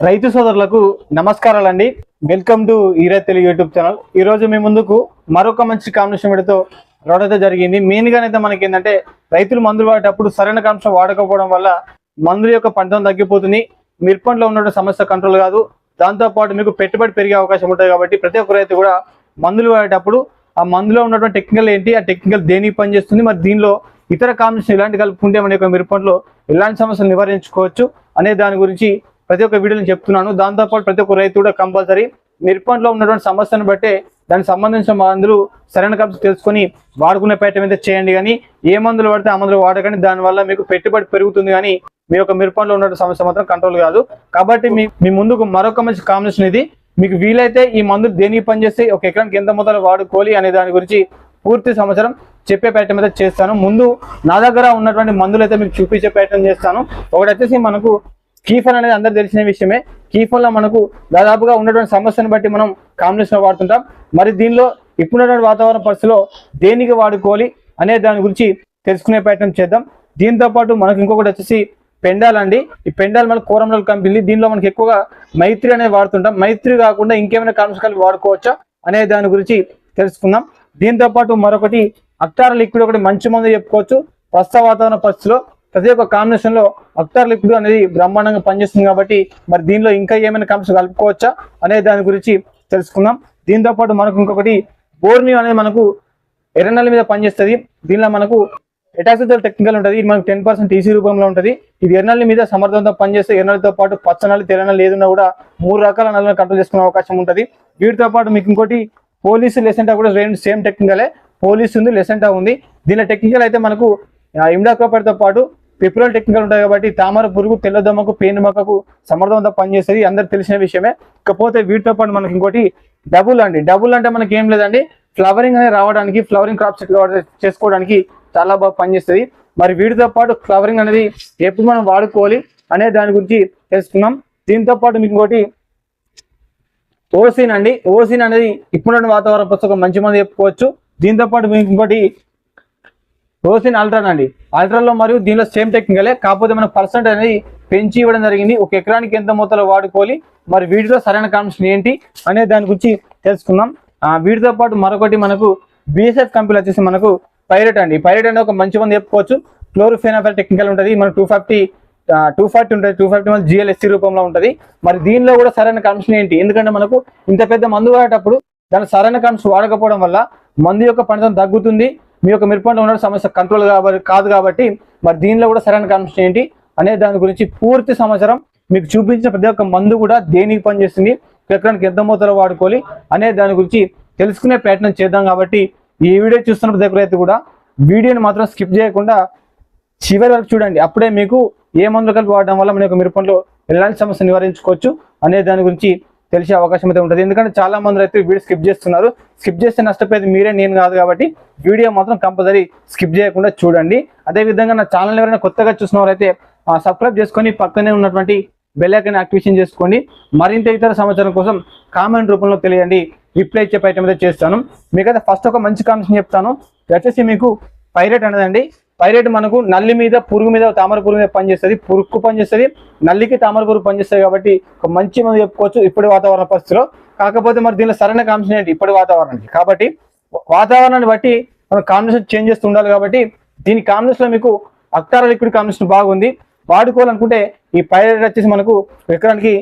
రైతు సోదరులకు నమస్కారాలండి. Welcome to Ira Telugu YouTube channel ఈ రోజు మీ ముందుకు మరొక మంచి కాంబినేషన్ వీడితో రావడం అయితే జరిగింది మెయిన్ అయితే మనకి ఏంటంటే రైతులు మందులు వాడేటప్పుడు సరైన కాంశం వాడకపోవడం వల్ల మందుల యొక్క పంటం తగ్గిపోతుంది. మిరపంలో ఉన్న సమస్య కంట్రోల్ కాదు. దాంతోపాటు మీకు పెట్టుబడి పెరిగే అవకాశం ఉంటుంది కాబట్టి ప్రతి ఒక్క రైతు కూడా మందులు వాడేటప్పుడు ఆ మందులో ఉన్నటువంటి టెక్నికల్ ఏంటి ఆ టెక్నికల్ దేనికి పనిచేస్తుంది మరి దీనిలో ఇతర కాంబినేషన్ ఇలాంటి కలుపుకుంటే మన యొక్క మిరపంలో ఎలాంటి సమస్యలు నివారించుకోవచ్చు అనే దాని గురించి ప్రతి ఒక్క వీడియోని చెప్తున్నాను. దాంతోపాటు ప్రతి ఒక్క రైతు కూడా కంపల్సరీ మిరపంలో ఉన్నటువంటి సమస్యను బట్టే దానికి సంబంధించిన మందులు సరైన కబ్జ తెలుసుకొని వాడుకునే ప్రయత్నం అయితే చేయండి. కానీ ఏ మందులు పడితే ఆ మందులు వాడకండి. దానివల్ల మీకు పెట్టుబడి పెరుగుతుంది కానీ మీ యొక్క మిరపంలో ఉన్న సమస్య మాత్రం కంట్రోల్ కాదు. కాబట్టి మీ ముందుకు మరొక మంచి కాంబినేషన్ ఇది. మీకు వీలైతే ఈ మందులు దేనికి పనిచేస్తే ఒక ఎకరానికి ఎంత మొత్తాలు వాడుకోవాలి అనే దాని గురించి పూర్తి సంవత్సరం చెప్పే ప్రయత్నం అయితే చేస్తాను. ముందు నా దగ్గర ఉన్నటువంటి మందులు అయితే మీకు చూపించే ప్రయత్నం చేస్తాను. ఒకటి వచ్చేసి మనకు కీఫన్ అనేది అందరు తెలిసిన విషయమే. కీఫల్లో మనకు దాదాపుగా ఉన్నటువంటి సమస్యను బట్టి మనం కాంబినేషన్ వాడుతుంటాం. మరి దీనిలో ఇప్పుడున్నటువంటి వాతావరణ పరిస్థితిలో దేనికి వాడుకోవాలి అనే దాని గురించి తెలుసుకునే ప్రయత్నం చేద్దాం. దీంతోపాటు మనకు ఇంకొకటి వచ్చేసి పెండాల్ అండి. ఈ పెండాల్ మన కూరంలో కంపెనీ దీనిలో మనకి ఎక్కువగా మైత్రి అనేది వాడుతుంటాం. మైత్రి కాకుండా ఇంకేమైనా కాంబినేషన్ వాడుకోవచ్చా అనే దాని గురించి తెలుసుకుందాం. దీంతో పాటు మరొకటి అక్టార్ లిక్విడ్ ఒకటి మంచి మందు చెప్పుకోవచ్చు. ప్రస్తుత వాతావరణ పరిస్థితిలో ప్రతి ఒక్క కాంబినేషన్లో అక్తార్ లిక్విడ్ అనేది బ్రహ్మాండంగా పనిచేస్తుంది కాబట్టి మరి దీనిలో ఇంకా ఏమైనా కాంబినేషన్ కలుపుకోవచ్చా అనే దాని గురించి తెలుసుకుందాం. దీంతో పాటు మనకు ఇంకొకటి బోర్నియో అనేది మనకు ఎర్రనల్ మీద పనిచేస్తుంది. దీనిలో మనకు ఎటాక్సిజల్ టెక్నికల్ ఉంటుంది. ఇది మనకు టెన్ పర్సెంట్ టీసీ రూపంలో ఉంటుంది. ఇది ఎర్రనల్లి మీద సమర్థంతో పనిచేస్తే ఎర్రనల్లితో పాటు పచ్చనల్లి తెల్లనల్లి ఏదైనా కూడా మూడు రకాల నల్లని కంట్రోల్ చేసుకునే అవకాశం ఉంటుంది. వీటితో పాటు మీకు ఇంకోటి పోలీసు లెసెంటా కూడా రెండు సేమ్ టెక్నికలే పోలీస్ ఉంది లెసెంటా ఉంది. దీనిలో టెక్నికల్ అయితే మనకు ఇమ్డాక్రోపర్తో పాటు పిప్రోల్ టెక్నికల్ ఉంటాయి కాబట్టి తామర పురుగు తెల్లదొమ్మకు పేను మొక్కకు సమర్థవంతంగా పనిచేస్తుంది. అందరు తెలిసిన విషయమే. ఇకపోతే వీటితో పాటు మనకి ఇంకోటి డబుల్ అండి. డబుల్ అంటే మనకి ఏం లేదండి. ఫ్లవరింగ్ అనేది రావడానికి ఫ్లవరింగ్ క్రాప్ సెట్ చేసుకోవడానికి చాలా బాగా పనిచేస్తుంది. మరి వీటితో పాటు ఫ్లవరింగ్ అనేది ఎప్పుడు మనం వాడుకోవాలి అనే దాని గురించి తెలుసుకున్నాం దీంతో పాటు మీకు ఇంకోటి ఓసిన్ అండి. ఓసిన్ అనేది ఇప్పుడున్న వాతావరణ పుస్తకం మంచి మంది చెప్పుకోవచ్చు. దీంతో పాటు మీకు ఇంకోటి రోసిన్ అల్ట్రాన్ అండి అల్ట్రాలో మరియు దీనిలో సేమ్ టెక్నికలే కాకపోతే మనం పర్సెంట్ అనేది పెంచి ఇవ్వడం జరిగింది. ఒక ఎకరానికి ఎంత మొత్తంలో వాడుకోవాలి మరి వీటిలో సరైన కాంబినేషన్ ఏంటి అనే దాని గురించి తెలుసుకుందాం. వీటితో పాటు మరొకటి మనకు బిఎస్ఎఫ్ కంపెనీ వచ్చేసి మనకు పైరెట్ అండి. పైరెట్ అనేది ఒక మంచి మంది చెప్పుకోవచ్చు. క్లోరోఫెనాఫర్ టెక్నికల్ ఉంటుంది. మన టూ ఫిఫ్టీ టూ ఫార్టీ ఉంటుంది. టూ ఫార్టీ మన జిఎల్ఎస్సీ రూపంలో ఉంటుంది. మరి దీనిలో కూడా సరైన కాంబినేషన్ ఏంటి? ఎందుకంటే మనకు ఇంత పెద్ద మందు వాడేటప్పుడు దాని సరైన కాంబినేషన్ వాడకపోవడం వల్ల మందు యొక్క పనితనం తగ్గుతుంది. మీ యొక్క మిరపంట ఉన్న సమస్య కంట్రోల్ కాబట్టి కాదు కాబట్టి మరి దీనిలో కూడా సరైన కాంబినేషన్ ఏంటి అనే దాని గురించి పూర్తి సమాచారం మీకు చూపించిన ప్రతి ఒక్క మందు కూడా దేనికి పనిచేస్తుంది ఎక్కడానికి ఎంత మోతాలో వాడుకోవాలి అనే దాని గురించి తెలుసుకునే ప్రయత్నం చేద్దాం కాబట్టి ఈ వీడియో చూస్తున్న ప్రతి ఒక్కరైతే కూడా వీడియోని మాత్రం స్కిప్ చేయకుండా చివరి వరకు చూడండి. అప్పుడే మీకు ఏ మందులు కలిపి వాడడం వల్ల మన యొక్క మిరపంలో ఎలాంటి సమస్య నివారించుకోవచ్చు అనే దాని గురించి తెలిసే అవకాశం అయితే ఉంటుంది. ఎందుకంటే చాలా మంది రైతులు వీడియో స్కిప్ చేస్తున్నారు. స్కిప్ చేస్తే నష్టపోయేది మీరే నేను కాదు కాబట్టి వీడియో మాత్రం కంపల్సరీ స్కిప్ చేయకుండా చూడండి. అదే విధంగా నా ఛానల్ ఎవరైనా కొత్తగా చూసిన వారైతే సబ్స్క్రైబ్ చేసుకొని పక్కనే ఉన్నటువంటి బెల్లైకన్ యాక్టివేషన్ చేసుకోండి. మరింత ఇతర సమాచారం కోసం కామెంట్ రూపంలో తెలియండి. రిప్లై ఇచ్చే ప్రయత్నం అయితే చేస్తాను. మీకైతే ఫస్ట్ ఒక మంచి కామెంట్స్ చెప్తాను. వచ్చేసి మీకు పైరెట్ అనేదండి. పైరేట్ మనకు నల్లి మీద పురుగు మీద తామర పురుగు మీద పనిచేస్తుంది. పురుగు పనిచేస్తుంది నల్లికి తామర పురుగు పనిచేస్తుంది కాబట్టి ఒక మంచి మనం చెప్పుకోవచ్చు ఇప్పటి వాతావరణ పరిస్థితిలో. కాకపోతే మరి దీనిలో సరైన కాంబినేషన్ ఏంటి? ఇప్పటి వాతావరణానికి. కాబట్టి వాతావరణాన్ని బట్టి మనం కాంబినేషన్ చేంజ్ చేస్తూ ఉండాలి కాబట్టి దీని కాంబినేషన్లో మీకు అక్టార లిక్విడ్ కాంబినేషన్ బాగుంది. వాడుకోవాలనుకుంటే ఈ పైరేట్ వచ్చేసి మనకు ఎకరానికి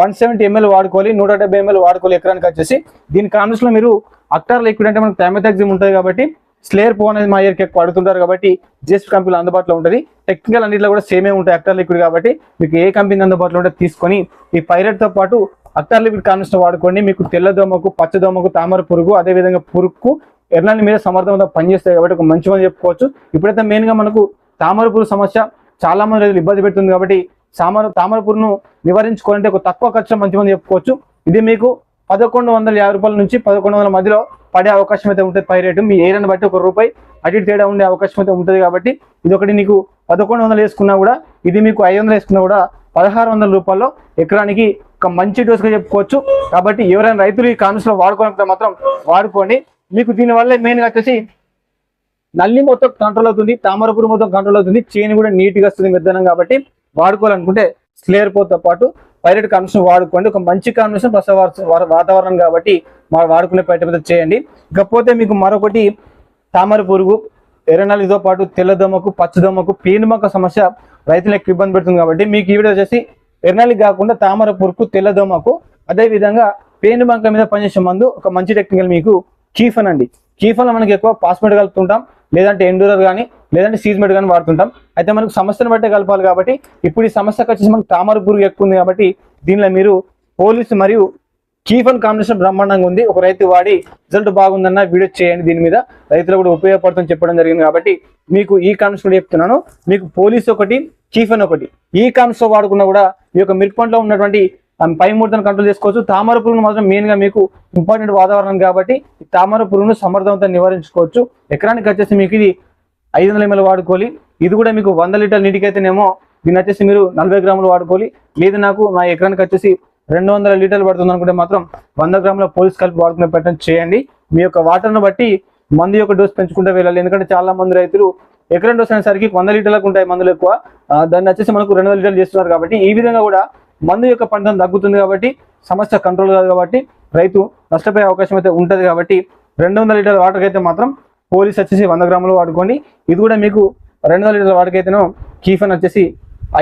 వన్ సెవెంటీ ఎంఎల్ వాడుకోవాలి. నూట డెబ్బై ఎంఎల్ వాడుకోవాలి ఎకరానికి వచ్చేసి. దీని కాంబినేషన్లో మీరు అక్టార్ లిక్విడ్ అంటే మనకు థైమెథాక్సిమ్ ఉంటుంది కాబట్టి స్లేర్ పో అనేది మా ఇయర్కి ఎక్కువ అడుగుతుంటారు కాబట్టి జిఎస్పీ కంపెనీలో అందుబాటులో ఉంటుంది. టెక్నికల్ అన్నింటిలో కూడా సేమే ఉంటాయి అక్టార్ లిక్విడ్ కాబట్టి మీకు ఏ కంపెనీ అందుబాటులో ఉంటే తీసుకొని ఈ పైరెట్తో పాటు అక్టార్ లిక్విడ్ కాన్స్టర్ వాడుకోండి. మీకు తెల్లదోమకు పచ్చదోమకు తామర పురుగు అదేవిధంగా పురుగుకు ఎర్రని మీద సమర్థవంతంగా పనిచేస్తాయి కాబట్టి ఒక మంచి మంది చెప్పుకోవచ్చు. ఇప్పుడైతే మెయిన్గా మనకు తామర పురుగు సమస్య చాలా మంది రైతులు ఇబ్బంది పెడుతుంది కాబట్టి తామర తామర పురుగును నివారించుకోవాలంటే ఒక తక్కువ ఖర్చు మంచి మంది చెప్పుకోవచ్చు. ఇది మీకు పదకొండు వందల యాభై రూపాయల నుంచి పదకొండు వందల మధ్యలో పడే అవకాశం అయితే ఉంటుంది పై రేటు. మీ ఏరియాని బట్టి ఒక రూపాయి అటు ఇటు తేడా ఉండే అవకాశం అయితే ఉంటుంది కాబట్టి ఇది ఒకటి నీకు పదకొండు వందలు వేసుకున్నా కూడా ఇది మీకు ఐదు వందలు వేసుకున్నా కూడా పదహారు వందల రూపాయల్లో ఎకరానికి ఒక మంచి డోస్గా చెప్పుకోవచ్చు. కాబట్టి ఎవరైనా రైతులు ఈ కాన్స్లో వాడుకోవాలంటే మాత్రం వాడుకోండి. మీకు దీనివల్ల మెయిన్గా వచ్చేసి నల్లి మొత్తం కంట్రోల్ అవుతుంది తామర మొత్తం కంట్రోల్ అవుతుంది చేను కూడా నీట్గా వస్తుంది మెద్దనం కాబట్టి వాడుకోవాలనుకుంటే స్లేర్పోతో పాటు పైరెట్ కాంబినేషన్ వాడుకోండి. ఒక మంచి కాంబినేషన్ బస వాతావరణం కాబట్టి మా వాడుకునే పైట చేయండి. ఇకపోతే మీకు మరొకటి తామర పురుగు ఎర్రనాలితో పాటు తెల్లదొమ్మకు పచ్చదొమ్మకు పేనుమొక్క సమస్య రైతులకు ఇబ్బంది పెడుతుంది కాబట్టి మీకు ఈ వీడియో వచ్చేసి ఎర్రనాలి కాకుండా తామర పురుగు తెల్లదొమ్మకు అదే విధంగా పేనుబంక మీద పనిచేసే మందు ఒక మంచి టెక్నికల్ మీకు కీఫన్ అండి. కీఫన్లో మనకి ఎక్కువ పాస్మేట్ కలుపుతుంటాం. లేదంటే ఎండూరర్ కానీ లేదంటే సీజ్మేట్ కానీ వాడుతుంటాం. అయితే మనకు సమస్యను బట్టే కలపాలి కాబట్టి ఇప్పుడు ఈ సమస్యకు వచ్చేసి మనకు తామర పురుగు ఎక్కువ ఉంది కాబట్టి దీనిలో మీరు పోలీసు మరియు కీఫన్ కాంబినేషన్ బ్రహ్మాండంగా ఉంది. ఒక రైతు వాడి రిజల్ట్ బాగుందన్న వీడియో చేయండి దీని మీద. రైతులు కూడా ఉపయోగపడుతుందని చెప్పడం జరిగింది కాబట్టి మీకు ఈ కాంబినేషన్ కూడా చెప్తున్నాను. మీకు పోలీస్ ఒకటి కీఫన్ ఒకటి. ఈ కాంబినేషన్ వాడుకున్నా కూడా ఈ యొక్క మిల్క్ పంటలో ఉన్నటువంటి పై ముడతను కంట్రోల్ చేసుకోవచ్చు. తామర పురుగును మాత్రం మెయిన్గా మీకు ఇంపార్టెంట్ వాతావరణం కాబట్టి ఈ తామర పురుగును సమర్థవంతంగా నివారించుకోవచ్చు. ఎకరానికి వచ్చేసి మీకు ఇది ఐదు వందల ఎంఎల్ వాడుకోవాలి. ఇది కూడా మీకు వంద లీటర్ల నీటికైతేనేమో దీన్ని వచ్చేసి మీరు నలభై గ్రాములు వాడుకోవాలి. లేదు నాకు నా ఎకరానికి వచ్చేసి రెండు వందల లీటర్లు పడుతుంది అనుకుంటే మాత్రం వంద గ్రాముల పోలీస్ కలిపి వాడుకునే పెట్టడం చేయండి. మీ యొక్క వాటర్ను బట్టి మందు యొక్క డోస్ పెంచుకుంటూ వెళ్ళాలి. ఎందుకంటే చాలా మంది రైతులు ఎకరం డోస్ అనేసరికి వంద లీటర్లకు ఉంటాయి మందులు ఎక్కువ. దాన్ని వచ్చేసి మనకు రెండు లీటర్లు చేస్తున్నారు కాబట్టి ఈ విధంగా కూడా మందు యొక్క పంటను తగ్గుతుంది కాబట్టి సమస్య కంట్రోల్ కాదు కాబట్టి రైతు నష్టపోయే అవకాశం అయితే ఉంటుంది కాబట్టి రెండు వందల లీటర్ల వాటర్కి అయితే మాత్రం పోలీస్ వచ్చేసి వంద గ్రాములు వాడుకోండి. ఇది కూడా మీకు రెండు వందల లీటర్ల వాటర్కి అయితేనో కీఫన్ వచ్చేసి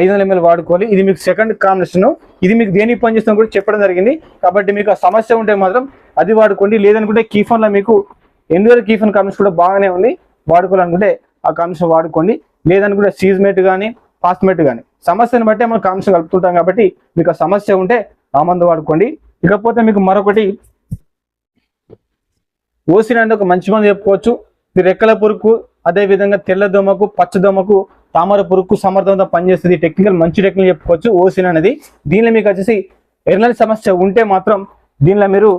ఐదు వందల ఎంఎల్ వాడుకోవాలి. ఇది మీకు సెకండ్ కాంబినేషన్ ఇది మీకు దేనికి పనిచేస్తుందో కూడా చెప్పడం జరిగింది. కాబట్టి మీకు ఆ సమస్య ఉంటే మాత్రం అది వాడుకోండి. లేదనుకుంటే కీఫన్లో మీకు ఎన్వర్ కీఫన్ కాంబినేషన్ కూడా బాగానే ఉంది? వాడుకోవాలనుకుంటే ఆ కాంబినేషన్ వాడుకోండి. లేదనుకుంటే సీజ్మేట్ కానీ పాస్మేట్ కానీ. సమస్యను బట్టే మనం కాంబినేషన్ కలుపుతుంటాం కాబట్టి మీకు ఆ సమస్య ఉంటే ఆ మందు వాడుకోండి. ఇకపోతే మీకు మరొకటి ఓసినందు ఒక మంచి మంది చెప్పుకోవచ్చు. ఇది రెక్కల పురుగు అదే విధంగా తెల్ల దోమకు పచ్చ దోమకు తామర పురుగుకు సమర్థవంతంగా పనిచేస్తుంది. టెక్నికల్ మంచి టెక్నికల్ చెప్పుకోవచ్చు. ఓసిన్ అనేది దీనిలో మీకు వచ్చేసి ఎర్నల్ సమస్య ఉంటే మాత్రం దీనిలో మీరు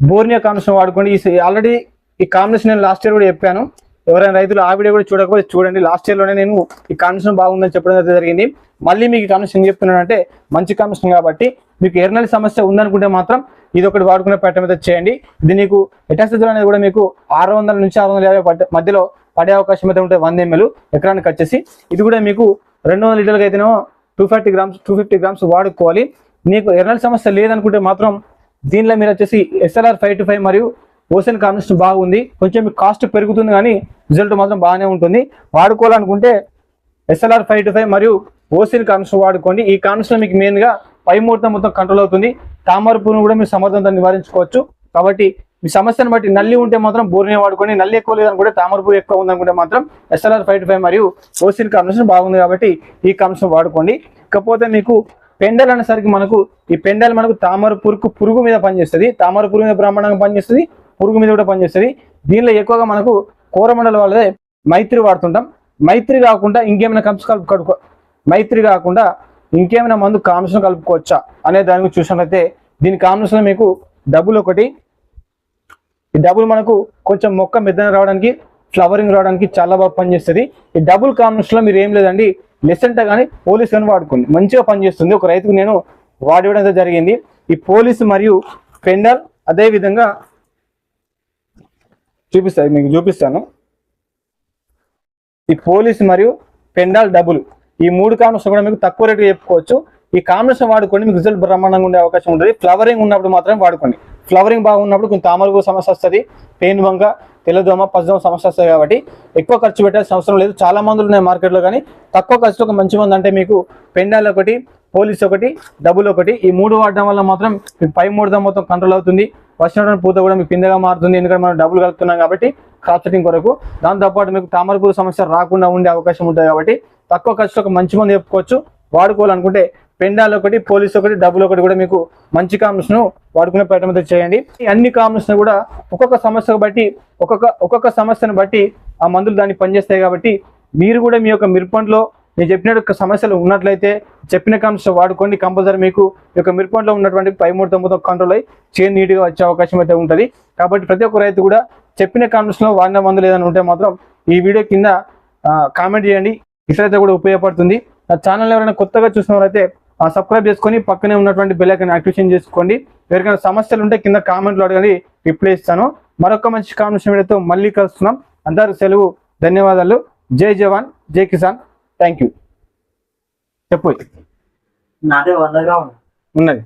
బోర్నియా కాంబినేషన్ వాడుకోండి. ఈ ఆల్రెడీ ఈ కాంబినేషన్ నేను లాస్ట్ ఇయర్ కూడా చెప్పాను. ఎవరైనా రైతులు ఆ వీడియో కూడా చూడకపోతే చూడండి. లాస్ట్ ఇయర్లోనే నేను ఈ కమిషన్ బాగుందని చెప్పడం అయితే జరిగింది. మళ్ళీ మీకు ఈ కాంబినేషన్ చెప్తున్నానంటే మంచి కమిషన్ కాబట్టి మీకు ఎర్నల్ సమస్య ఉందనుకుంటే మాత్రం ఇది ఒకటి వాడుకునే పెట్టడం అయితే చేయండి. ఇది నీకు ఎటాసిడ్ అనేది కూడా మీకు ఆరు వందల నుంచి ఆరు వందల యాభై పడ్డ మధ్యలో పడే అవకాశం అయితే ఉంటుంది వంద ఎంఎల్ ఎకరానికి వచ్చేసి ఇది కూడా మీకు రెండు వందల లీటర్లకు అయితేనేమో two forty grams two fifty grams వాడుకోవాలి. మీకు ఎర్నల్ సమస్య లేదనుకుంటే మాత్రం దీనిలో మీరు వచ్చేసి ఎస్ఎల్ఆర్ ఫైవ్ టు ఫైవ్ మరియు ఓషన్ కాంబినేషన్ బాగుంది. కొంచెం మీకు కాస్ట్ పెరుగుతుంది కానీ రిజల్ట్ మాత్రం బాగానే ఉంటుంది. వాడుకోవాలనుకుంటే ఎస్ఎల్ఆర్ ఫైవ్ టు ఫైవ్ మరియు ఓసిన్ కాంబినేషన్ వాడుకోండి. ఈ కాంబినేషన్ మీకు మెయిన్గా పై ముహూర్తం మొత్తం కంట్రోల్ అవుతుంది. తామర కూడా మీరు సమర్థంతో నివారించుకోవచ్చు. కాబట్టి మీ సమస్యను బట్టి నల్లి ఉంటే మాత్రం బోర్నే వాడుకొని నల్లి ఎక్కువ లేదనుకుంటే తామర పురుగు ఎక్కువ ఉందనుకుంటే మాత్రం ఎస్ఎల్ఆర్ ఫైవ్ టు ఫైవ్ మరియు ఓసిన్ కాంబినేషన్ బాగుంది కాబట్టి ఈ కాంబినేషన్ వాడుకోండి. ఇకపోతే మీకు పెండల్ అనేసరికి మనకు ఈ పెండల్ మనకు తామర పురుగు పురుగు మీద పనిచేస్తుంది. తామర పురుగు మీద బ్రహ్మాండంగా పనిచేస్తుంది. పురుగు మీద కూడా పనిచేస్తుంది. దీనిలో ఎక్కువగా మనకు కోరమండల వాళ్ళదే మైత్రి వాడుతుంటాం. మైత్రి కాకుండా ఇంకేమైనా కంప్స్ కలుపు కడుకో మైత్రి కాకుండా ఇంకేమైనా మందు కాంబినేషన్ కలుపుకోవచ్చా అనే దాని గురించి చూసినట్లయితే దీని కాంబినేషన్ మీకు డబ్బులు ఒకటి ఈ డబ్బులు మనకు కొంచెం మొక్క మెద్దన రావడానికి ఫ్లవరింగ్ రావడానికి చాలా బాగా పనిచేస్తుంది. ఈ డబుల్ కాంబినేషన్ మీరు ఏం లేదండి లెసెంట్ కానీ పోలీస్ కానీ వాడుకోండి. మంచిగా పనిచేస్తుంది. ఒక రైతుకు నేను వాడివ్వడం జరిగింది. ఈ పోలీస్ మరియు పెండల్ అదేవిధంగా చూపిస్తాను మీకు చూపిస్తాను. ఈ పోలీస్ మరియు పెండాల్ డబుల్ ఈ మూడు కాంబినేషన్ కూడా మీకు తక్కువ రేటు చెప్పుకోవచ్చు. ఈ కాంబినేషన్ వాడుకోండి మీకు రిజల్ట్ బ్రహ్మాండంగా ఉండే అవకాశం ఉంటుంది. ఫ్లవరింగ్ ఉన్నప్పుడు మాత్రం వాడుకోండి. ఫ్లవరింగ్ బాగున్నప్పుడు కొంచెం తామరకు సమస్య వస్తుంది పెయిన్ వంక తెల్లదోమ పచ్చదోమ సమస్య వస్తుంది కాబట్టి ఎక్కువ ఖర్చు పెట్టాల్సిన అవసరం లేదు. చాలా మందులు ఉన్నాయి మార్కెట్లో కానీ తక్కువ ఖర్చుతో ఒక మంచి మంది అంటే మీకు పెండాల్ ఒకటి పోలీస్ ఒకటి డబుల్ ఒకటి ఈ మూడు వాడడం వల్ల మాత్రం పై మూడు మొత్తం కంట్రోల్ అవుతుంది. వచ్చినటువంటి పూత కూడా మీకు పిందగా మారుతుంది. ఎందుకంటే మనం డబ్బులు కలుపుతున్నాం కాబట్టి క్రాప్ సెట్టింగ్ కొరకు. దాంతోపాటు మీకు తామరపూరు సమస్య రాకుండా ఉండే అవకాశం ఉంటుంది కాబట్టి తక్కువ ఖర్చుతో ఒక మంచి మంది చెప్పుకోవచ్చు వాడుకోవాలనుకుంటే పెండాలు ఒకటి పోలీస్ ఒకటి డబ్బులు ఒకటి కూడా మీకు మంచి కాంబినేషన్ వాడుకునే ప్రయత్నం చేయండి. అన్ని కాంబినేషన్ కూడా ఒక్కొక్క సమస్యను బట్టి ఒక్కొక్క ఒక్కొక్క సమస్యను బట్టి ఆ మందులు దాన్ని పనిచేస్తాయి కాబట్టి మీరు కూడా మీ యొక్క మిరపంట్లో నేను చెప్పినట్టు సమస్యలు ఉన్నట్లయితే చెప్పిన కాంబినేషన్ వాడుకోండి. కంపల్సరీ మీకు ఈ యొక్క మిరపంట్లో ఉన్నటువంటి పై మూడు తొమ్మిది కంట్రోల్ అయ్యి చేను నీట్గా వచ్చే అవకాశం అయితే ఉంటుంది. కాబట్టి ప్రతి ఒక్క రైతు కూడా చెప్పిన కాంబినేషన్లో వాడిన మందులు ఏదైనా ఉంటే మాత్రం ఈ వీడియో కింద కామెంట్ చేయండి. ఇతరైతే కూడా ఉపయోగపడుతుంది. నా ఛానల్ ఎవరైనా కొత్తగా చూసినవారైతే సబ్స్క్రైబ్ చేసుకొని పక్కనే ఉన్నటువంటి బెల్లైకన్ యాక్టివేషన్ చేసుకోండి. ఎవరికైనా సమస్యలు ఉంటే కింద కామెంట్లు అడగండి రిప్లై ఇస్తాను. మరొక మంచి కామెంట్స్ వీడియోతో మళ్ళీ కలుస్తున్నాం. అందరూ సెలవు ధన్యవాదాలు. జై జవాన్ జై కిసాన్. థ్యాంక్ యూ చెప్పు. నాదే వందగా ఉన్నది.